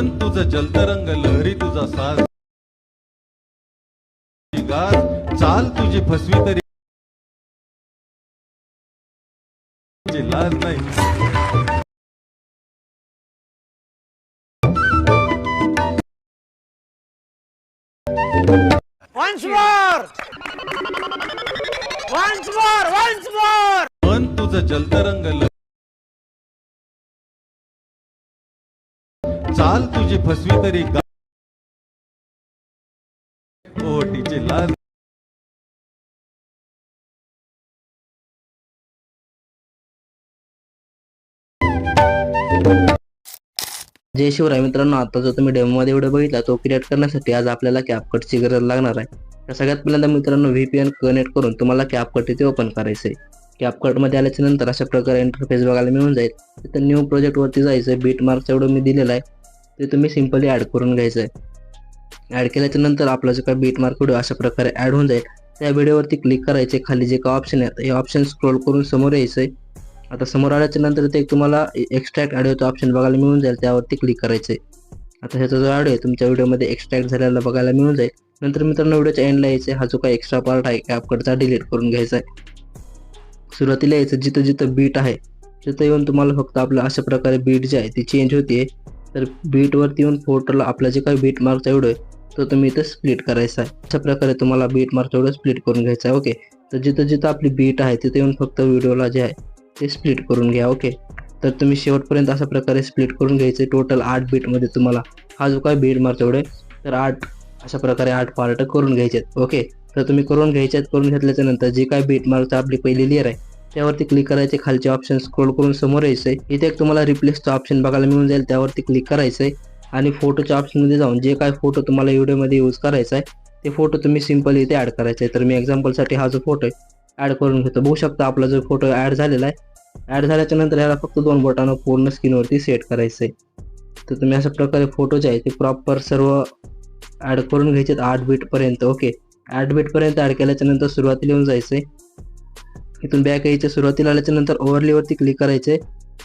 मन तुझं जलतरंग लहरी तुझा साज गाज चाल तुझी फसवी तरी लाज नाही Once more! Once more! Once more! मन तुझं जलतरंग चाल तुझी फसवी तरी गा- जय शिवराय मित्रांनो आता जो तुम्ही डेमोमध्ये व्हिडिओ बघितला तो क्रिएट करण्यासाठी आज आपल्याला कॅपकटची गरज लागणार आहे. तर सगळ्यात पहिल्यांदा मित्रांनो व्हीपीएन कनेक्ट करून तुम्हाला कॅपकट इथे ओपन करायचं आहे. कॅपकटमध्ये आल्याच्यानंतर अशा प्रकारे इंटरफेस बघायला मिळून जाईल. तिथं न्यू प्रोजेक्टवरती जायचं आहे. बीट मार्क्स एवढं मी दिलेलं आहे. ते तुम्ही सिम्पली ॲड करून घ्यायचं आहे ॲड केल्याच्यानंतर आपला जो काय बीट मार्क व्हिडिओ अशा प्रकारे ॲड होऊन जाईल. त्या व्हिडिओवरती क्लिक करायचे खाली जे काय ऑप्शन आहे हे ऑप्शन स्क्रोल करून समोर यायचं आहे आता समोर आल्याच्यानंतर ते तुम्हाला एक्स्ट्रॅक्ट ऑडिओचं ऑप्शन बघायला मिळून जाईल त्यावरती क्लिक करायचं आहे आता ह्याचा जो ऑडिओ आहे तुमच्या व्हिडिओमध्ये एक्स्ट्रॅक्ट झालेला बघायला मिळून जाईल. नंतर मित्रांनो व्हिडिओच्या एंडला यायचं हा जो काही एक्स्ट्रा पार्ट आहे ॲपकडचा डिलीट करून घ्यायचा आहे सुरुवातीला यायचं जिथं जिथं बीट आहे तिथं येऊन तुम्हाला फक्त आपलं अशा प्रकारे बीट जे आहे ती चेंज होते तर बीटवरती येऊन फोटोला आपला जे काही बीट मार्कचा एवढं आहे तो तुम्ही इथं स्प्लिट करायचा आहे. अशा प्रकारे तुम्हाला बीट मार्क एवढं स्प्लिट करून घ्यायचा आहे ओके तर जिथं जिथं आपली बीट आहे तिथे येऊन फक्त व्हिडिओला जे आहे ते स्प्लिट करून घ्या ओके तर तुम्ही शेवटपर्यंत अशा प्रकारे स्प्लिट करून घ्यायचे टोटल आठ बीटमध्ये तुम्हाला. हा जो काय बीट मारतो एवढे तर आठ अशा प्रकारे आठ पार्ट करून घ्यायचे आहेत ओके तर तुम्ही करून घ्यायचे आहेत करून घेतल्याच्या नंतर जी काय बीट मार्कचं आपली पहिली लेअर आहे त्यावरती क्लिक करायचे खालचे ऑप्शन स्क्रोल करून समोर यायचं आहे इथे एक तुम्हाला रिप्लेसचं ऑप्शन बघायला मिळून जाईल त्यावरती क्लिक करायचं आहे आणि फोटोच्या ऑप्शनमध्ये जाऊन जे काय फोटो तुम्हाला व्हिडिओमध्ये यूज करायचा आहे ते फोटो तुम्ही सिंपल इथे ॲड करायचा आहे तर मी एक्झाम्पलसाठी हा जो फोटो आहे ॲड करून घेतो. बघू शकता आपला जो फोटो ॲड झालेला आहे ॲड झाल्याच्यानंतर याला फक्त दोन बोटानं पूर्ण स्क्रीनवरती सेट करायचं आहे तर तुम्ही अशा प्रकारे फोटो जे आहे ते प्रॉपर सर्व ॲड करून घ्यायचे आठ बीटपर्यंत ओके आठ बीटपर्यंत ॲड केल्याच्यानंतर सुरुवातीला येऊन जायचं आहे इथून बॅक यायच्या सुरुवातीला आल्याच्यानंतर ओव्हरलीवरती क्लिक करायचे.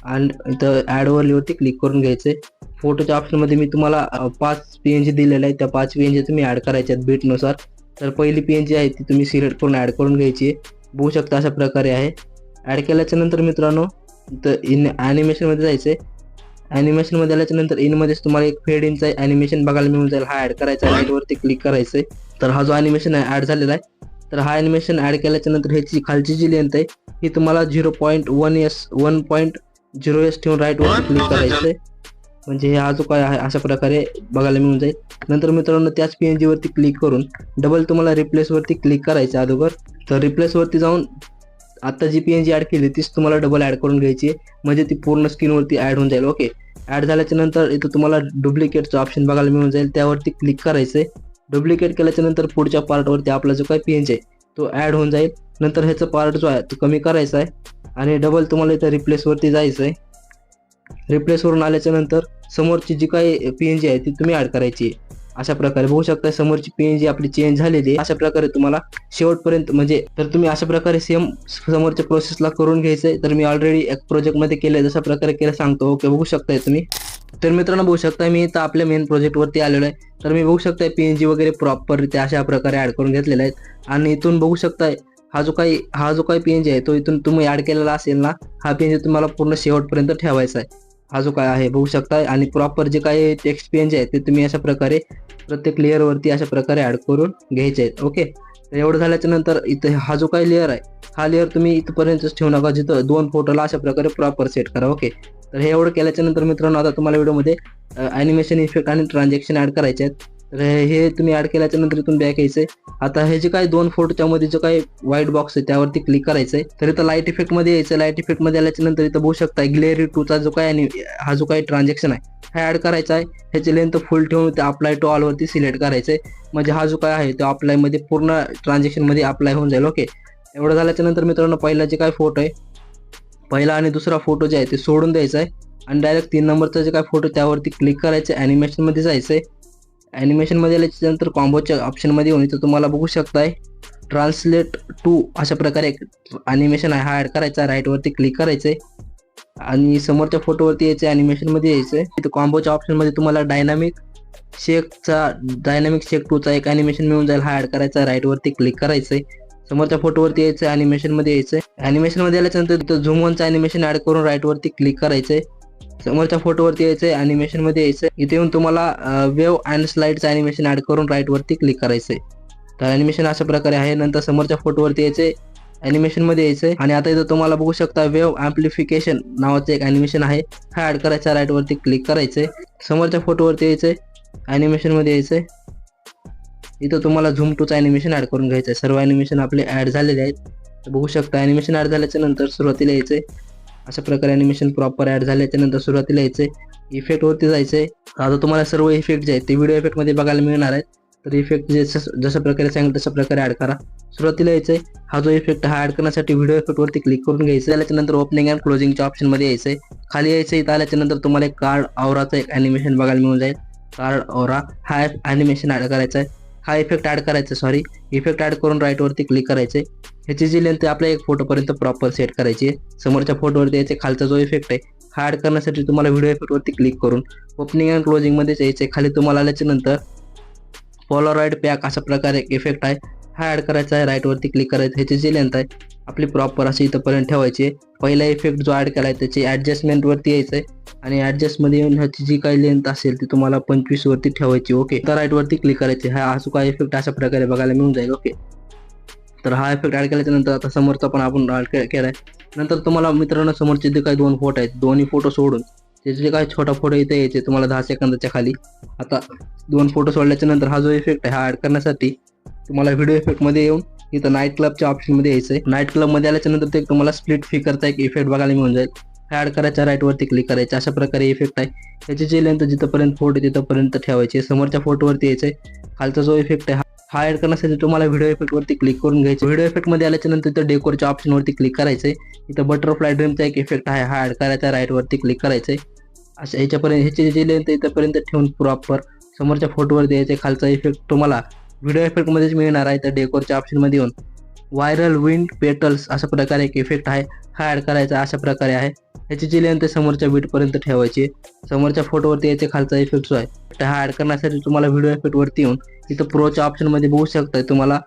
आणि इथं ॲड ओव्हरलीवरती क्लिक करून घ्यायचे. फोटोच्या ऑप्शनमध्ये मी तुम्हाला पाच पी एन जी दिलेले आहे त्या पाच पी एन जी तुम्ही ॲड करायच्या आहेत बीटनुसार तर पहिली पी एन जी आहे ती तुम्ही सिलेक्ट करून ॲड करून घ्यायची. आहे बघू शकता अशा प्रकारे आहे. ॲड केल्याच्यानंतर मित्रांनो तर इन ॲनिमेशनमध्ये जायचं आहे ॲनिमेशनमध्ये आल्याच्यानंतर इनमध्येच तुम्हाला एक फेड इनचा ॲनिमेशन बघायला मिळून जाईल. हा ॲड करायचा आहे. क्लिक करायचं आहे तर हा जो ॲनिमेशन आहे ॲड झालेला आहे. तर हा ॲनिमेशन ॲड केल्याच्यानंतर ह्याची खालची जी लेंथ आहे ही तुम्हाला zero point one S one point zero S ठेवून राईटवरती क्लिक करायचं आहे म्हणजे हे हा जो काय आहे अशा प्रकारे बघायला मिळून जाईल. नंतर मित्रांनो त्याच पी एन जीवरती क्लिक करून डबल तुम्हाला रिप्लेसवरती क्लिक करायचं अगोदर. तर रिप्लेसवरती जाऊन आता जी पी एन जी ॲड केली तीच तुम्हाला डबल ॲड करून घ्यायची आहे. म्हणजे ती पूर्ण स्क्रीनवरती ॲड होऊन जाईल ओके ॲड झाल्याच्यानंतर इथं तुम्हाला डुप्लिकेटचं ऑप्शन बघायला मिळून जाईल. त्यावरती क्लिक करायचं आहे डुप्लिकेट केल्याच्यानंतर पुढच्या पार्टवरती आपला जो काही पी एन जी आहे तो ॲड होऊन जाईल. नंतर ह्याचा पार्ट जो आहे तो कमी करायचा आहे. आणि डबल तुम्हाला इथं रिप्लेसवरती जायचं आहे. रिप्लेसवरून आल्याच्यानंतर समोरची जी काही पी एन जी आहे ती तुम्ही ॲड करायची आहे. अशा प्रकारे बघू शकता समोरची पी एन जी आपली चेंज झालेली आहे अशा प्रकारे तुम्हाला शेवटपर्यंत म्हणजे तर तुम्ही अशा प्रकारे सेम समोरच्या प्रोसेसला करून घ्यायचं आहे तर मी ऑलरेडी एक प्रोजेक्टमध्ये केलं आहे जशा प्रकारे केलं सांगतो. ओके बघू शकताय तुम्ही. तर मित्रांनो बघू शकता मी तर आपल्या मेन प्रोजेक्टवरती आलेलो आहे. तर मी बघू शकताय पी एन जी वगैरे प्रॉपररित्या अशा प्रकारे ॲड करून घेतलेले आहेत. आणि इथून बघू शकताय हा जो काही हा जो काही पी एन जी आहे तो इथून तुम्ही ॲड केलेला असेल ना हा पी एन जी तुम्हाला पूर्ण शेवटपर्यंत ठेवायचा आहे. हा जो काय आहे बघू शकताय. आणि प्रॉपर जे काही टेक्स्ट पीएनजी आहे ते तुम्ही अशा प्रकारे प्रत्येक लेअरवरती अशा प्रकारे ॲड करून घ्यायचे आहेत. ओके एवढं झाल्याच्यानंतर इथं हा जो काही लेअर आहे हा लेअर तुम्ही इथपर्यंतच ठेवू नका. जिथं दोन फोटोला अशा प्रकारे प्रॉपर सेट करा ओके तर हे एवढं केल्याच्यानंतर मित्रांनो आता तुम्हाला व्हिडिओमध्ये ॲनिमेशन इफेक्ट आणि ट्रान्झॅक्शन ॲड करायचे आहेत. तर हे- तुम्ही ॲड केल्याच्यानंतर इथून बॅक यायचं आहे आता हे जे काही दोन फोटोच्या मध्ये जो काही व्हाईट बॉक्स आहे त्यावरती क्लिक करायचं आहे तर इथं लाइट इफेक्टमध्ये यायचं लाइट इफेक्टमध्ये आल्याच्यानंतर इथं बघू शकता ग्लेअरी टूचा जो काय आणि हा जो काही ट्रान्झॅक्शन आहे हा ॲड करायचा आहे. ह्याची लेंथ फुल ठेवून ते अप्लाय टू ऑलवरती सिलेक्ट करायचं आहे म्हणजे हा जो काय आहे तो अप्लायमध्ये पूर्ण ट्रान्झॅक्शनमध्ये अप्लाय होऊन जाईल. ओके एवढं झाल्याच्यानंतर मित्रांनो पहिला जे काय फोटो आहे पहिला आणि दुसरा फोटो जे आहे ते सोडून द्यायचा आहे. आणि डायरेक्ट तीन नंबरचा जे काय फोटो त्यावरती क्लिक करायचं आहे ॲनिमेशनमध्ये जायचं आहे ॲनिमेशनमध्ये आल्याच्यानंतर कॉम्बोच्या ऑप्शनमध्ये येऊन इथं तुम्हाला बघू शकताय. ट्रान्सलेट टू अशा प्रकारे ॲनिमेशन आहे. हा ॲड करायचा राईट राईटवरती क्लिक करायचं आहे आणि समोरच्या फोटोवरती यायचं अॅनिमेशनमध्ये यायचंय. इथं कॉम्बोच्या ऑप्शनमध्ये तुम्हाला डायनामिक शेकचा डायनामिक शेक टूचा एक अॅनिमेशन मिळून जाईल. हा ऍड करायचा राईट वरती क्लिक करायचंय. समोरच्या फोटोवरती यायचं अॅनिमेशनमध्ये यायचंय. अॅनिमेशनमध्ये आल्याच्यानंतर तिथं झूम वनचं अॅनिमेशन ऍड करून राईट वरती क्लिक करायचंय. समोरच्या फोटोवरती यायचंय अॅनिमेशनमध्ये यायचंय. इथे येऊन तुम्हाला वेव अँड स्लाइडचं अॅनिमेशन ऍड करून राईट वरती क्लिक करायचंय. तर अॅनिमेशन अशा प्रकारे आहे. नंतर समोरच्या फोटोवरती यायचंय अॅनिमेशनमध्ये यायचंय. आणि आता इथं तुम्हाला बघू शकता वेव अँप्लिफिकेशन नावाचं एक अॅनिमेशन आहे. हा ऍड करायचा राईट वरती क्लिक करायचंय. समोरच्या फोटोवरती यायचंय अॅनिमेशनमध्ये यायचंय. इथं तुम्हाला झूम टूचं अॅनिमेशन ऍड करून घ्यायचं आहे सर्व अॅनिमेशन आपले ऍड झालेले आहेत. बघू शकता अॅनिमेशन ऍड झाल्याच्यानंतर सुरुवातीला यायचंय. अशा प्रकारे ॲनिमेशन प्रॉपर ॲड झाल्याच्यानंतर सुरुवातीला यायचंय इफेक्टवरती जायचं आहे आता तुम्हाला सर्व इफेक्ट जे आहेत ते व्हिडिओ इफेक्टमध्ये बघायला मिळणार आहेत. तर इफेक्ट जे जशा प्रकारे सांगितलं तशा प्रकारे ॲड करा. सुरुवातीला यायचं आहे हा जो इफेक्ट हा ॲड करण्यासाठी व्हिडिओ इफेक्टवरती क्लिक करून घ्यायचं त्याच्यानंतर ओपनिंग अँड क्लोजिंगच्या ऑप्शनमध्ये यायचं आहे खाली यायचं इथं आल्याच्यानंतर तुम्हाला एक कार्ड आवराचं एक ॲनिमेशन बघायला मिळून जाईल. कार्ड आवरा हा ॲनिमेशन ॲड करायचा आहे हा इफेक्ट ऍड करायचा सॉरी इफेक्ट ऍड करून राईट वरती क्लिक करायचे ह्याची जी लेंथ आपल्या एक फोटोपर्यंत प्रॉपर सेट करायची आहे. समोरच्या फोटोवरती यायचे खालचा जो इफेक्ट आहे हा ऍड करण्यासाठी तुम्हाला व्हिडिओ इफेक्ट वरती क्लिक करून ओपनिंग अँड क्लोजिंग यायचं यायचे खाली तुम्हाला आल्याच्यानंतर पॉलराईड पॅक अशा प्रकारे एक इफेक्ट आहे. हा ऍड करायचा आहे राईटवरती क्लिक करायचं ह्याची जी लेंथ आहे आपली प्रॉपर अशी इथंपर्यंत ठेवायची आहे. पहिला इफेक्ट जो ऍड केला आहे त्याची ॲडजस्टमेंटवरती यायचं आहे आणि ॲडजस्टमध्ये येऊन ह्याची जी काही लेंथ असेल ती तुम्हाला पंचवीस वरती ठेवायची ओके तर राईट वरती क्लिक करायचे. हा असो काय इफेक्ट अशा प्रकारे बघायला मिळून जाईल ओके तर हा इफेक्ट ऍड केल्याच्यानंतर आता समोरचा पण आपण ऍड आहे नंतर तुम्हाला मित्रांनो समोरचे जे काही दोन फोटो आहेत दोन्ही फोटो सोडून त्याचे जे काही छोटा फोटो इथे यायचे तुम्हाला दहा सेकंदाच्या खाली. आता दोन फोटो सोडल्याच्या नंतर हा जो इफेक्ट आहे हा ऍड करण्यासाठी तुम्हाला व्हिडिओ इफेक्टमध्ये येऊन इथं नाईट क्लबच्या ऑप्शनमध्ये यायचंय. नाईट क्लबमध्ये ते तुम्हाला स्प्लिट फिकरचा एक इफेक्ट बघायला मिळून जाईल. ऍड करायच्या राईट वरती क्लिक करायचं. अशा प्रकारे इफेक्ट आहे. त्याची जी लेंथ जिथपर्यंत फोटो तिथपर्यंत ठेवायची. समोरच्या फोटोवरती यायचंय. खालचा जो इफेक्ट आहे हा ऍड करण्यासाठी तुम्हाला व्हिडिओ इफेक्ट वरती क्लिक करून घ्यायचं. व्हिडिओ इफेक्टमध्ये इथं डेकोरच्या ऑप्शन वरती क्लिक करायचंय. इथं बटरफ्लाय ड्रीमचा एक इफेक्ट आहे. हा ऍड करायचा राईट वरती क्लिक करायचंय. अशा ह्याच्यापर्यंत ह्याची जी लेंथ इथपर्यंत ठेवून प्रॉपर समोरच्या फोटोवर द्यायचे खालचा इफेक्ट तुम्हाला व्हिडिओ इफेक्ट मध्येच मिळणार आहे तर डेकोरच्या ऑप्शनमध्ये येऊन. व्हायरल विंड पेटल्स अशा प्रकारे एक इफेक्ट आहे. हा ॲड करायचा अशा प्रकारे आहे. ह्याची जी लेंथ आहे समोरच्या बीटपर्यंत ठेवायची समोरच्या फोटोवरती याचे खालचा इफेक्ट जो आहे तर हा ॲड करण्यासाठी तुम्हाला व्हिडिओ इफेक्टवरती येऊन इथं प्रोच्या ऑप्शनमध्ये बघू शकता तुम्हाला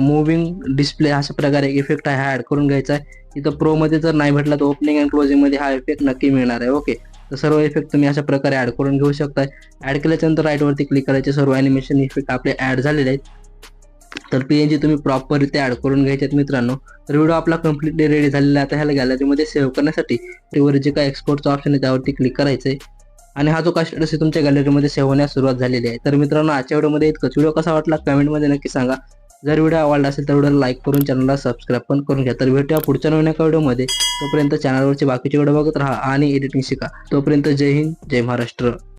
मुव्हिंग डिस्प्ले अशा प्रकारे एक इफेक्ट आहे हा ॲड करून घ्यायचा आहे. इथं प्रोमध्ये जर नाही भेटला तर ओपनिंग अँड क्लोजिंगमध्ये हा इफेक्ट नक्की मिळणार आहे. ओके तर सर्व इफेक्ट तुम्ही अशा प्रकारे ऍड करून घेऊ शकता ऍड केल्याच्यानंतर राईटवरती क्लिक करायचे. सर्व ॲनिमेशन इफेक्ट आपले ऍड झालेले आहेत. तर पीएनजी तुम्ही प्रॉपर ॲड ऍड करून घ्यायचे आहेत मित्रांनो. तर व्हिडिओ आपला कम्प्लिटली रेडी झालेला आहे. आता ह्याला गॅलरीमध्ये सेव्ह करण्यासाठी त्यावर जे काय एक्सपोर्टचा ऑप्शन आहे त्यावरती क्लिक करायचं आहे आणि हा जो काय स्टेटस आहे तुमच्या गॅलरीमध्ये सेव्ह होण्यास सुरुवात झालेली आहे. तर मित्रांनो आजच्या व्हिडिओमध्ये इतकंच. व्हिडिओ कसा वाटला? कमेंटमध्ये नक्की सांगा. जर व्हिडिओ आवडला असेल तर व्हिडिओला लाईक करून चॅनलला सबस्क्राईब पण करून घ्या. तर भेटूया पुढच्या नवीन एका व्हिडिओमध्ये तोपर्यंत चॅनलवरचे बाकीचे व्हिडिओ बघत राहा आणि एडिटिंग शिका. तोपर्यंत जय हिंद जय महाराष्ट्र.